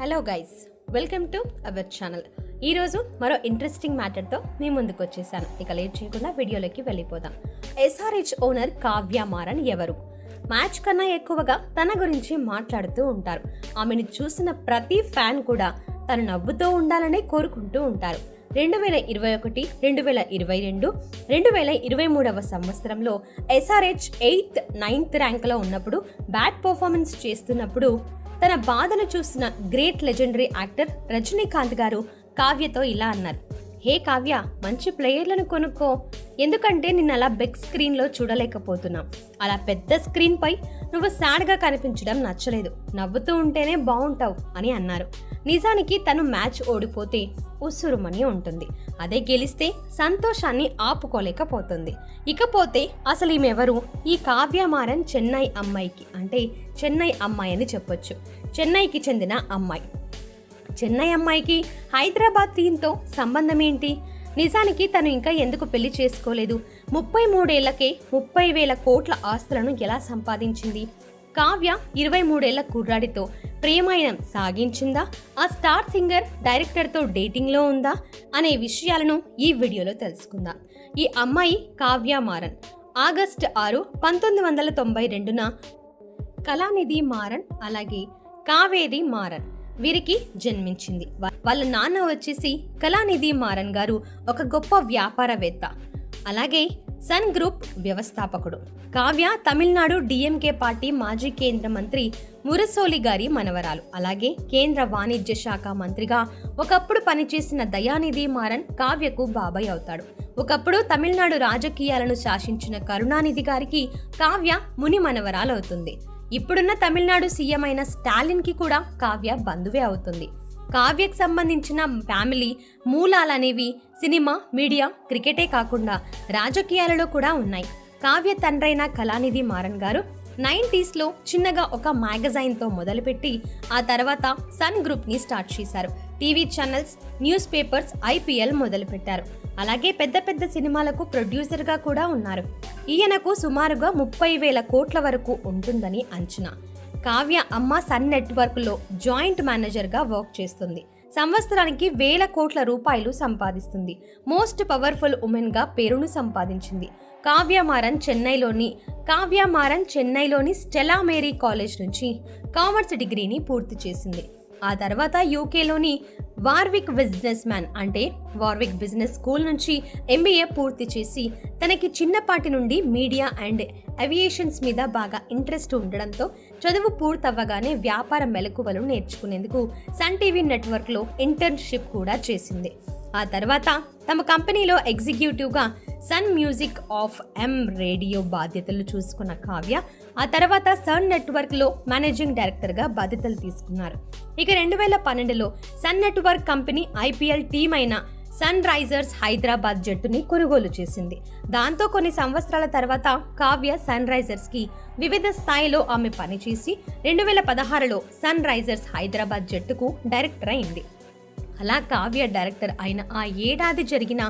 Hello guys welcome to our channel ఈరోజు మరో interesting మ్యాటర్తో మీ ముందుకు వచ్చేసాను. ఇక లేట్ చేయకుండా వీడియోలోకి వెళ్ళిపోదాం. ఎస్ఆర్హెచ్ ఓనర్ కావ్య మారన్ ఎవరు? మ్యాచ్ కన్నా ఎక్కువగా తన గురించి మాట్లాడుతూ ఉంటారు. ఆమెను చూసిన ప్రతి ఫ్యాన్ కూడా తను నవ్వుతూ ఉండాలని కోరుకుంటూ ఉంటారు. రెండు వేల ఇరవై ఒకటి రెండు వేల ఇరవై రెండు రెండు వేల ఇరవై మూడవ సంవత్సరంలో ఎస్ఆర్హెచ్ ఎయిత్ నైన్త్ ర్యాంక్లో ఉన్నప్పుడు బ్యాట్ పర్ఫార్మెన్స్ చేస్తున్నప్పుడు తన బాధను చూసిన గ్రేట్ లెజెండరీ యాక్టర్ రజనీకాంత్ గారు కావ్యతో ఇలా అన్నారు. హే కావ్య మంచి ప్లేయర్లను కొనుక్కో. ఎందుకంటే నిన్ను అలా బిగ్ స్క్రీన్లో చూడలేకపోతున్నాం. అలా పెద్ద స్క్రీన్పై నువ్వు సాడ్గా కనిపించడం నచ్చలేదు. నవ్వుతూ ఉంటేనే బాగుంటావు అని అన్నారు. నిజానికి తను మ్యాచ్ ఓడిపోతే ఉసురుమని ఉంటుంది. అదే గెలిస్తే సంతోషాన్ని ఆపుకోలేకపోతుంది. ఇకపోతే అసలు ఈమెవరు? ఈ కావ్యమారన్ చెన్నై అమ్మాయికి. అంటే చెన్నై అమ్మాయి అని చెప్పొచ్చు. చెన్నైకి చెందిన అమ్మాయి. చెన్నై అమ్మాయికి హైదరాబాద్ థీమ్తో సంబంధం ఏంటి నిజానికి తను ఇంకా ఎందుకు పెళ్ళి చేసుకోలేదు? ముప్పై మూడేళ్ళకే ముప్పై వేల కోట్ల ఆస్తులను ఎలా సంపాదించింది? కావ్య ఇరవై మూడేళ్ళ కుర్రాడితో ప్రేమాయణం సాగించిందా? ఆ స్టార్ సింగర్ డైరెక్టర్తో డేటింగ్లో ఉందా? అనే విషయాలను ఈ వీడియోలో తెలుసుకుందాం. ఈ అమ్మాయి కావ్య మారన్. ఆగస్ట్ ఆరు పంతొమ్మిది వందల తొంభై రెండున కళానిధి మారన్ అలాగే కావేరి మారన్. వీరికి జన్మించింది. వాళ్ళ నాన్న వచ్చేసి కళానిధి మారన్ గారు ఒక గొప్ప వ్యాపారవేత్త. అలాగే సన్ గ్రూప్ వ్యవస్థాపకుడు. కావ్య తమిళనాడు డిఎంకే పార్టీ మాజీ కేంద్ర మంత్రి మురసోలి గారి మనవరాలు. అలాగే కేంద్ర వాణిజ్య శాఖ మంత్రిగా ఒకప్పుడు పనిచేసిన దయానిధి మారన్ కావ్యకు బాబాయ్ అవుతాడు. ఒకప్పుడు తమిళనాడు రాజకీయాలను శాసించిన కరుణానిధి గారికి కావ్య ముని మనవరాలవుతుంది. ఇప్పుడున్న తమిళనాడు సీఎం అయిన స్టాలిన్కి కూడా కావ్య బంధువే అవుతుంది. కావ్యకు సంబంధించిన ఫ్యామిలీ మూలాలనేవి సినిమా మీడియా క్రికెటే కాకుండా రాజకీయాలలో కూడా ఉన్నాయి. కావ్య తండ్రైన కళానిధి మారన్ గారు నైంటీస్లో చిన్నగా ఒక మ్యాగజైన్తో మొదలుపెట్టి ఆ తర్వాత సన్ గ్రూప్ని స్టార్ట్ చేశారు. TV channels news papers IPL మొదలుపెట్టారు. అలాగే పెద్ద పెద్ద సినిమాలకు ప్రొడ్యూసర్గా కూడా ఉన్నారు. ఈయనకు సుమారుగా ముప్పై వేల కోట్ల వరకు ఉంటుందని అంచనా. కావ్య అమ్మ సన్ నెట్వర్క్లో జాయింట్ మేనేజర్గా వర్క్ చేస్తుంది. సంవత్సరానికి వేల కోట్ల రూపాయలు సంపాదిస్తుంది. మోస్ట్ పవర్ఫుల్ ఉమెన్గా పేరును సంపాదించింది. కావ్యమారన్ చెన్నైలోని కావ్యమారన్ చెన్నైలోని స్టెలా మేరీ కాలేజ్ నుంచి కామర్స్ డిగ్రీని పూర్తి చేసింది. ఆ తర్వాత యూకేలోని వార్విక్ బిజినెస్ మ్యాన్ అంటే వార్విక్ బిజినెస్ స్కూల్ నుంచి ఎంబీఏ పూర్తి చేసి తనకి చిన్నపాటి నుండి మీడియా అండ్ అవియేషన్స్ మీద బాగా ఇంట్రెస్ట్ ఉండడంతో చదువు పూర్తవ్వగానే వ్యాపార మెలకువలు నేర్చుకునేందుకు సన్ టీవీ నెట్వర్క్లో ఇంటర్న్షిప్ కూడా చేసింది. ఆ తర్వాత తమ కంపెనీలో ఎగ్జిక్యూటివ్గా Sun music F M radio బాధ్యతలు చూసుకున్న కావ్య ఆ తర్వాత సన్ నెట్వర్క్లో మేనేజింగ్ డైరెక్టర్గా బాధ్యతలు తీసుకున్నారు. ఇక రెండు వేల పన్నెండులో Sun network company IPL team అయిన సన్ రైజర్స్ హైదరాబాద్ జట్టుని కొనుగోలు చేసింది. దాంతో కొన్ని సంవత్సరాల తర్వాత కావ్య సన్ రైజర్స్కి వివిధ స్థాయిలో ఆమె పనిచేసి రెండు వేల పదహారులో సన్ రైజర్స్ హైదరాబాద్ జట్టుకు డైరెక్టర్ అయింది. అలా కావ్య డైరెక్టర్ అయిన ఆ ఏడాది జరిగిన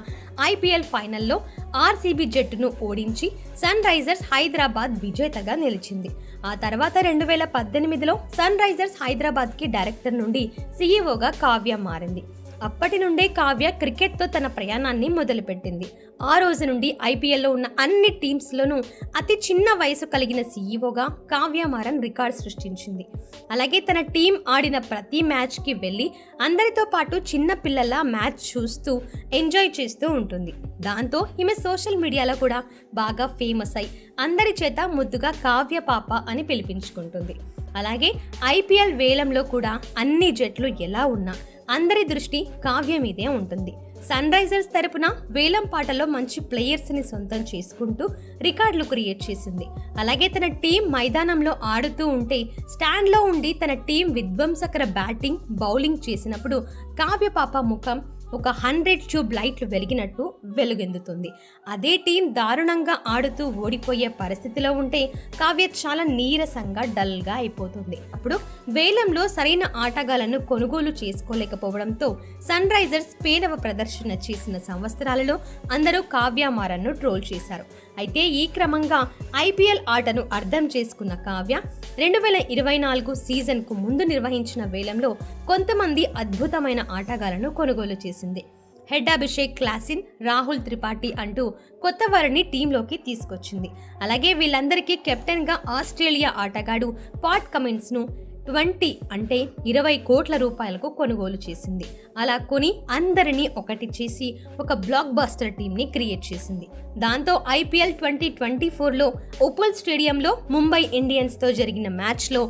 ఐపీఎల్ ఫైనల్లో ఆర్సీబీ జట్టును ఓడించి సన్ రైజర్స్ హైదరాబాద్ విజేతగా నిలిచింది. ఆ తర్వాత రెండు వేల పద్దెనిమిదిలో సన్ రైజర్స్ హైదరాబాద్కి డైరెక్టర్ నుండి సీఈఓగా కావ్య మారింది. అప్పటి నుండే కావ్య క్రికెట్తో తన ప్రయాణాన్ని మొదలుపెట్టింది. ఆ రోజు నుండి ఐపీఎల్లో ఉన్న అన్ని టీమ్స్లోనూ అతి చిన్న వయసు కలిగిన సీఈఓగా కావ్య మారన్ రికార్డ్ సృష్టించింది. అలాగే తన టీం ఆడిన ప్రతి మ్యాచ్కి వెళ్ళి అందరితో పాటు చిన్న పిల్లల మ్యాచ్ చూస్తూ ఎంజాయ్ చేస్తూ ఉంటుంది. దాంతో ఈమె సోషల్ మీడియాలో కూడా బాగా ఫేమస్ అయి అందరి చేత ముద్దుగా కావ్య పాప అని పిలిపించుకుంటుంది. అలాగే ఐపీఎల్ వేలంలో కూడా అన్ని జట్లు ఎలా ఉన్నా అందరి దృష్టి కావ్య మీదే ఉంటుంది. సన్ రైజర్స్ తరపున వేలం పాటలో మంచి ప్లేయర్స్ని సొంతం చేసుకుంటూ రికార్డులు క్రియేట్ చేసింది. అలాగే తన టీం మైదానంలో ఆడుతూ ఉంటే స్టాండ్లో ఉండి తన టీం విధ్వంసకర బ్యాటింగ్ బౌలింగ్ చేసినప్పుడు కావ్య పాప ముఖం ఒక హండ్రెడ్ ట్యూబ్ లైట్లు వెలిగినట్టు వెలుగెందుతుంది. అదే టీం దారుణంగా ఆడుతూ ఓడిపోయే పరిస్థితిలో ఉంటే కావ్య చాలా నీరసంగా డల్గా అయిపోతుంది. అప్పుడు వేలంలో సరైన ఆటగాళ్ళను కొనుగోలు చేసుకోలేకపోవడంతో సన్ రైజర్స్ పేలవ ప్రదర్శన చేసిన సంవత్సరాలలో అందరూ కావ్యమారన్ను ట్రోల్ చేశారు. అయితే ఈ క్రమంగా ఐపీఎల్ ఆటను అర్థం చేసుకున్న కావ్య రెండు వేల ఇరవై నాలుగు సీజన్కు ముందు నిర్వహించిన వేలంలో కొంతమంది అద్భుతమైన ఆటగాళ్ళను కొనుగోలు చేసింది. హెడ్ అభిషేక్ క్లాసిన్ రాహుల్ త్రిపాఠి అంటూ కొత్త వారిని టీంలోకి తీసుకొచ్చింది. అలాగే వీళ్ళందరికీ కెప్టెన్గా ఆస్ట్రేలియా ఆటగాడు పాట్ కమిన్స్ను ట్వంటీ అంటే ఇరవై కోట్ల రూపాయలకు కొనుగోలు చేసింది. అలా కొని అందరినీ ఒకటి చేసి ఒక బ్లాక్ బాస్టర్ టీంని క్రియేట్ చేసింది. దాంతో ఐపీఎల్ ట్వంటీ ట్వంటీ ఫోర్లో ఉప్పల్ స్టేడియంలో ముంబై ఇండియన్స్తో జరిగిన మ్యాచ్లో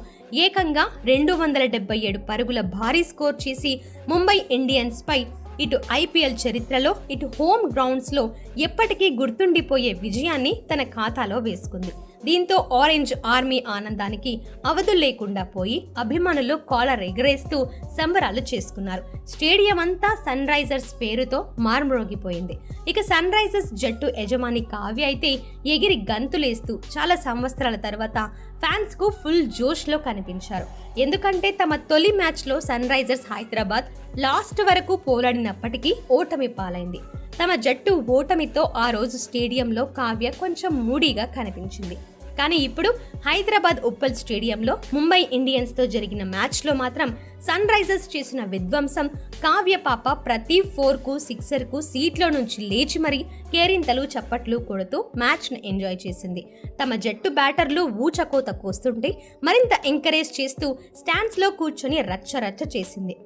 ఏకంగా రెండు వందల డెబ్బై ఏడు పరుగుల భారీ స్కోర్ చేసి ముంబై ఇండియన్స్పై ఇటు ఐపీఎల్ చరిత్రలో ఇటు హోమ్ గ్రౌండ్స్లో ఎప్పటికీ గుర్తుండిపోయే విజయాన్ని తన ఖాతాలో వేసుకుంది. దీంతో ఆరెంజ్ ఆర్మీ ఆనందానికి అవధులు లేకుండా పోయి అభిమానులు కాలర్ ఎగరేస్తూ సంబరాలు చేసుకున్నారు. స్టేడియం అంతా సన్ రైజర్స్ పేరుతో మార్మరోగిపోయింది ఇక సన్ రైజర్స్ జట్టు యజమాని కావ్య అయితే ఎగిరి గంతులేస్తూ చాలా సంవత్సరాల తర్వాత ఫ్యాన్స్కు ఫుల్ జోష్లో కనిపించారు. ఎందుకంటే తమ తొలి మ్యాచ్లో సన్ రైజర్స్ హైదరాబాద్ లాస్ట్ వరకు పోరాడినప్పటికీ ఓటమి పాలైంది. తమ జట్టు ఓటమితో ఆ రోజు స్టేడియంలో కావ్య కొంచెం మూడీగా కనిపించింది. కానీ ఇప్పుడు హైదరాబాద్ ఉప్పల్ స్టేడియంలో ముంబై ఇండియన్స్తో జరిగిన మ్యాచ్లో మాత్రం సన్ రైజర్స్ చేసిన విధ్వంసం కావ్య పాప ప్రతి ఫోర్కు సిక్సర్కు సీట్లో నుంచి లేచి మరీ కేరింతలు చప్పట్లు కొడుతూ మ్యాచ్ను ఎంజాయ్ చేసింది. తమ జట్టు బ్యాటర్లు ఊచకోత కోస్తుంటే మరింత ఎంకరేజ్ చేస్తూ స్టాండ్స్లో కూర్చొని రచ్చ రచ్చ చేసింది.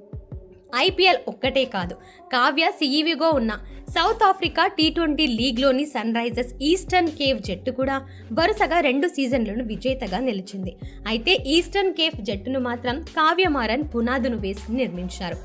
ఐపీఎల్ ఒక్కటే కాదు కావ్య సీఈవిగా ఉన్న సౌత్ ఆఫ్రికా టీ ట్వంటీ లీగ్లోని సన్ రైజర్స్ ఈస్టర్న్ కేవ్ జట్టు కూడా వరుసగా రెండు సీజన్లను విజేతగా నిలిచింది. అయితే ఈస్టర్న్ కేవ్ జట్టును మాత్రం కావ్యమారన్ పునాదును వేసి నిర్మించారు.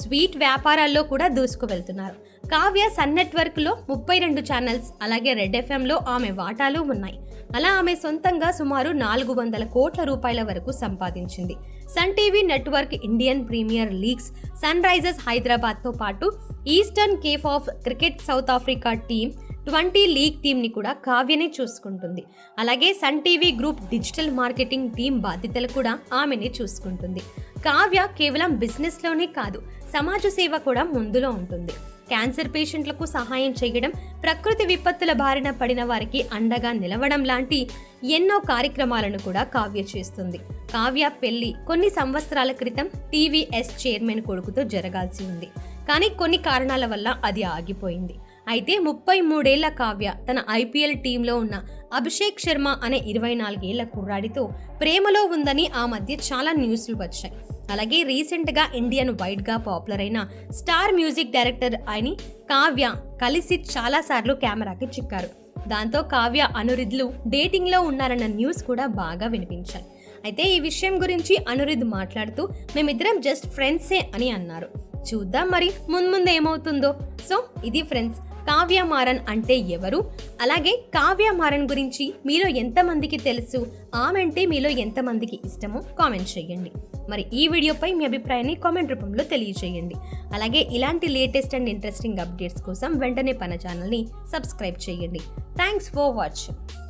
స్వీట్ వ్యాపారాల్లో కూడా దూసుకు వెళ్తున్నారు కావ్య సన్ నెట్వర్క్లో ముప్పై రెండు ఛానల్స్ అలాగే రెడ్ ఎఫ్ఎంలో ఆమె వాటాలు ఉన్నాయి. అలా ఆమె సొంతంగా సుమారు నాలుగు వందల కోట్ల రూపాయల వరకు సంపాదించింది. Sun TV network Indian premier leagues Sunrisers హైదరాబాద్తో పాటు Eastern Cape of cricket South Africa team twenty league టీంని కూడా కావ్యనే చూసుకుంటుంది. అలాగే Sun TV group digital marketing team బాధ్యతలు కూడా ఆమెనే చూసుకుంటుంది. కావ్య కేవలం బిజినెస్లోనే కాదు సమాజ సేవ కూడా ముందులో ఉంటుంది. క్యాన్సర్ పేషెంట్లకు సహాయం చేయడం ప్రకృతి విపత్తుల బారిన పడిన వారికి అండగా నిలవడం లాంటి ఎన్నో కార్యక్రమాలను కూడా కావ్య చేస్తుంది. కావ్య పెళ్ళి కొన్ని సంవత్సరాల క్రితం టీవీఎస్ చైర్మన్ కొడుకుతో జరగాల్సి ఉంది. కానీ కొన్ని కారణాల వల్ల అది ఆగిపోయింది. అయితే ముప్పై మూడేళ్ళ కావ్య తన ఐపీఎల్ టీంలో ఉన్న అభిషేక్ శర్మ అనే ఇరవై నాలుగేళ్ళ కుర్రాడితో ప్రేమలో ఉందని ఆ మధ్య చాలా న్యూస్లు వచ్చాయి. అలాగే రీసెంట్గా ఇండియన్ వైడ్గా పాపులర్ అయిన స్టార్ మ్యూజిక్ డైరెక్టర్ అని కావ్య కలిసి చాలాసార్లు కెమెరాకి చిక్కారు. దాంతో కావ్య అనురిద్లు డేటింగ్లో ఉన్నారన్న న్యూస్ కూడా బాగా వినిపించాయి. అయితే ఈ విషయం గురించి అనురిద్ మాట్లాడుతూ మేమిద్దరం జస్ట్ ఫ్రెండ్సే అని అన్నారు. చూద్దాం మరి ముందు ఏమవుతుందో. సో ఇది ఫ్రెండ్స్ కావ్యమారన్ అంటే ఎవరు? అలాగే కావ్యమారన్ గురించి మీలో ఎంతమందికి తెలుసు? ఆమె అంటే మీలో ఎంతమందికి ఇష్టమో కామెంట్ చేయండి. మరి ఈ వీడియోపై మీ అభిప్రాయాన్ని కామెంట్ రూపంలో తెలియజేయండి. అలాగే ఇలాంటి లేటెస్ట్ అండ్ ఇంట్రెస్టింగ్ అప్డేట్స్ కోసం వెంటనే మన ఛానల్ని సబ్స్క్రైబ్ చేయండి. Thanks for watching.